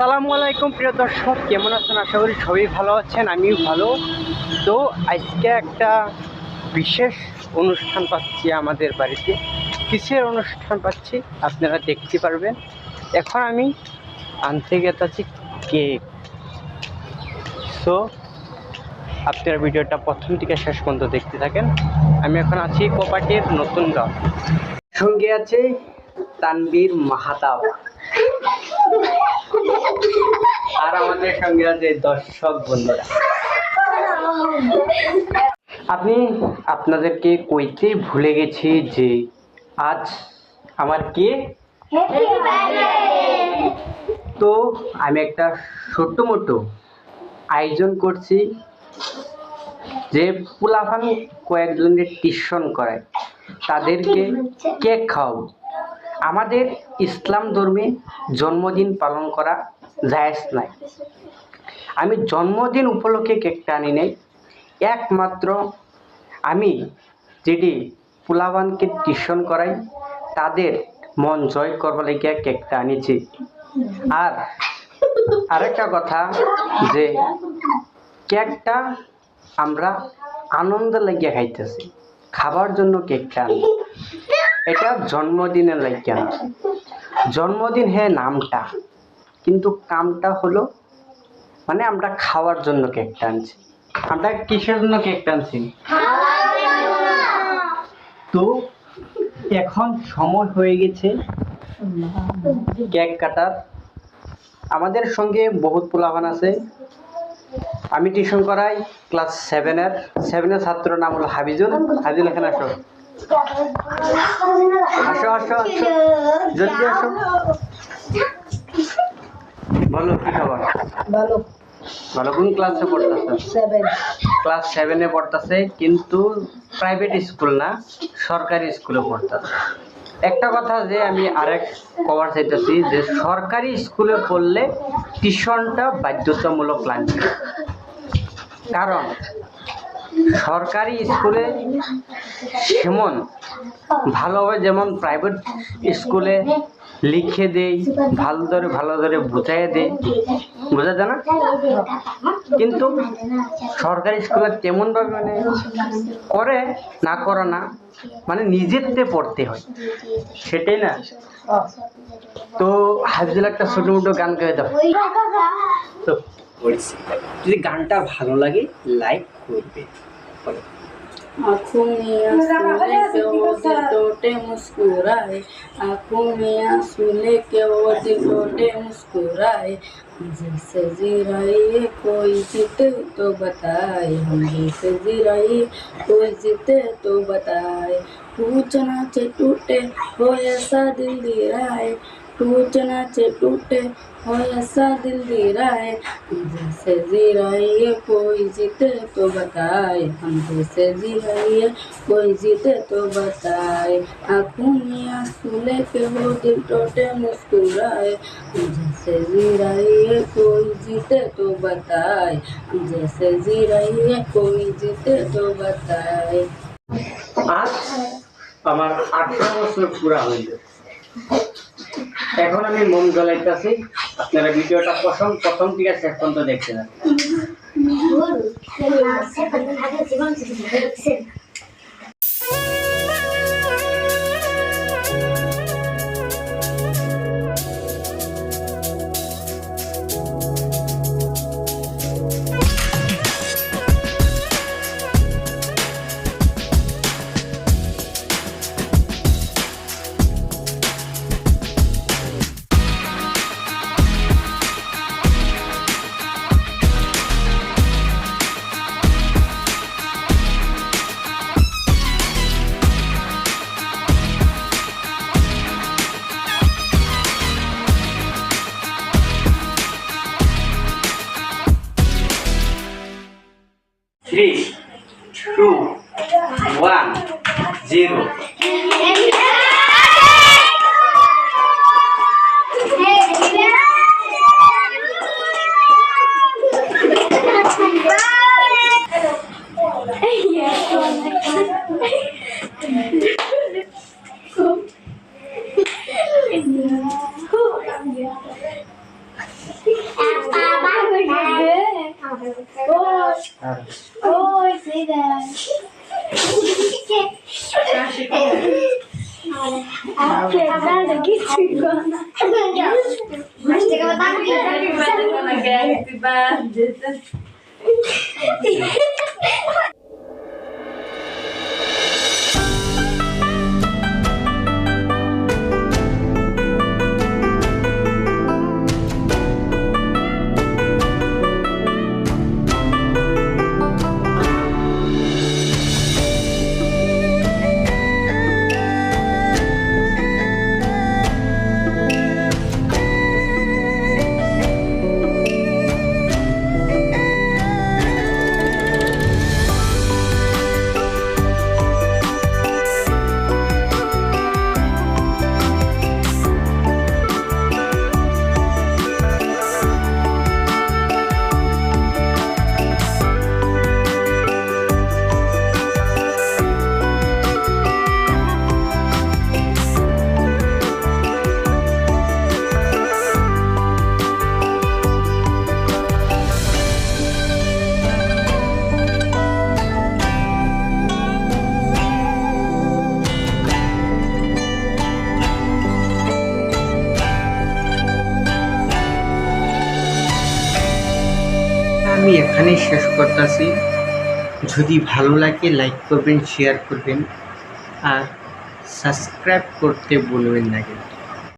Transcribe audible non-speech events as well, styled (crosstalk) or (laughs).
সালামু আলাইকুম, প্রিয় দর্শক। কেমন আছেন? আশা করি সবাই ভালো আছেন, আমিও ভালো। তো আজকে একটা বিশেষ অনুষ্ঠান পাচ্ছি আমাদের বাড়িতে। কিসের অনুষ্ঠান পাচ্ছি আপনারা দেখতে পারবেন। এখন আমি আনতে গেছি কেক। সো আপনারা ভিডিওটা প্রথম থেকে শেষ পর্যন্ত দেখতে থাকেন। আমি এখন আছি কোপাটির নতুন গাঁও। সঙ্গে আছে তানবীর মাহাতাব। আর আমাদের সঙ্গে আছে দর্শক বন্ধুরা। আপনি আপনাদেরকে কইতে ভুলে গেছি যে আজ আমার কে? তো আমি একটা ছোট্ট মোটো আয়োজন করছি যে পোলাফান কয়েকজনের টিউশন করায়। তাদেরকে কেক খাওয়াবো। আমাদের ইসলাম ধর্মে জন্মদিন পালন করা জায়েজ নাই। আমি জন্মদিন উপলক্ষে কেকটা আনি নাই। একমাত্র আমি যেটি পোলাবানকে টিউশন করাই, তাদের মন জয় করবার লেগে কেকটা আনিছি। আর আরেকটা কথা যে, কেকটা আমরা আনন্দ লাগিয়ে খাইতেছি, খাবার জন্য কেকটা এটা জন্মদিনের লাগিয়া। জন্মদিন হ্যাঁ নামটা। কিন্তু কামটা হলো মানে আমরা খাওয়ার জন্য কেকটা আনছি আমরা কিসের জন্য কেকটা আনছি তো এখন সময় হয়ে গেছে কেক কাটার। আমাদের সঙ্গে বহুত পোলাভান আছে। আমি টিউশন করাই, ক্লাস সেভেনের। সেভেনের ছাত্র নাম হলো হাবিজুল। হাবিজুল, এখানে আসো। আসো আসো আসো। জলদি আসো। বলো কি খবর? ভালো ভালো কোন ক্লাসে পড়তেছে? ক্লাস সেভেনে পড়তেছে কিন্তু প্রাইভেট স্কুল না সরকারি স্কুলে পড়তেছে। একটা কথা যে আমি আরেক কভার চাইতেছি যে সরকারি স্কুলে পড়লে টিউশনটা বাধ্যতামূলক লাগবে। কারণ সরকারি স্কুলে সেমন ভালোভাবে যেমন প্রাইভেট স্কুলে লিখে দেই ভালো ধরে ভালো ধরে বুঝাই দেয়। বোঝা যায় না? কিন্তু সরকারি স্কুলে তেমনভাবে মানে করে না করে না মানে নিজেরতে পড়তে হয়। সেটাই না? তো হাফিজুল একটা ছোটো মোটো গান গায়ে দাও। তো বলছি যদি গানটা ভালো লাগে লাইক করবে। आँखों में आँसू वो दिल टोटे मुस्कुराए। आँखों में आँसू लेके वो दिल टोटे मुस्कुराए जैसे जी रही कोई जीते तो बताए। हम जैसे जी रही कोई जीते तो बताए। टूटना चे टूटे हो ऐसा दिल दे रहा है टूटना चे टूटे हो ऐसा दिल दे रहा है जैसे जी रही है कोई जीते तो बताए हम जैसे जी रही है कोई जीते तो बताए आँखों में आंसू लेके वो दिल टोटे मुस्कुराए हम जैसे जी रही है कोई जीते तो बताए हम जैसे जी रही है कोई जीते तो बताए আজ আমার আঠারো বছর পুরা হইল এখন আমি মন জ্বলাইতেছি। আপনারা ভিডিওটা প্রথম প্রথম থেকে শেষ পর্যন্ত দেখতে (laughs) থাকুন one, zero. Oh, I see that. Happy birthday. আমি এখানেই শেষ করতেছি। যদি ভালো লাগে লাইক করবেন শেয়ার করবেন, আর সাবস্ক্রাইব করতে বলবেন না কিন্তু।